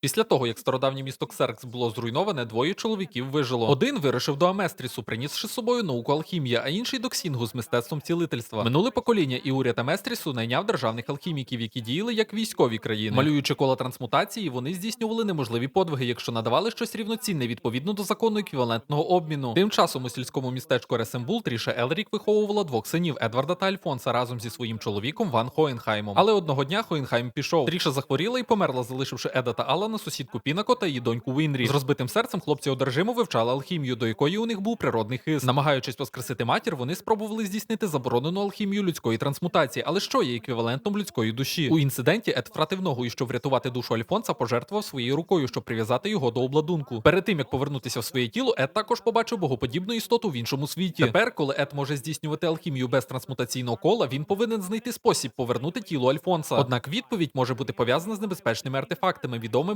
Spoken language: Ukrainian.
Після того, як стародавнє місто Ксеркс було зруйноване, двоє чоловіків вижило. Один вирушив до Аместрісу, принісши з собою науку алхімія, а інший до Ксінгу з мистецтвом цілительства. Минуле покоління і уряд Аместрісу найняв державних алхіміків, які діяли як військові країни. Малюючи коло трансмутації, вони здійснювали неможливі подвиги, якщо надавали щось рівноцінне відповідно до закону еквівалентного обміну. Тим часом у сільському містечку Ресембул Тріша Елрік виховувала двох синів Едварда та Альфонса разом зі своїм чоловіком Ван Хоєнхаймом. Але одного дня Хоєнхайм пішов. Тріша захворіла і померла, залишивши Еда та Алана, сусідку Пінако та її доньку Вінрі. З розбитим серцем хлопці одержимо вивчали алхімію, до якої у них був природний хист. Намагаючись воскресити матір, вони спробували здійснити заборонену алхімію людської трансмутації. Але що є еквівалентом людської душі? У інциденті Ед втратив ногу і щоб врятувати душу Альфонса, пожертвував своєю рукою, щоб прив'язати його до обладунку. Перед тим як повернутися в своє тіло, Ед також побачив богоподібну істоту в іншому світі. Тепер, коли Ед може здійснювати алхімію без трансмутаційного кола, він повинен знайти спосіб повернути тіло Альфонса. Однак відповідь може бути пов'язана з небезпечними артефактами, відомими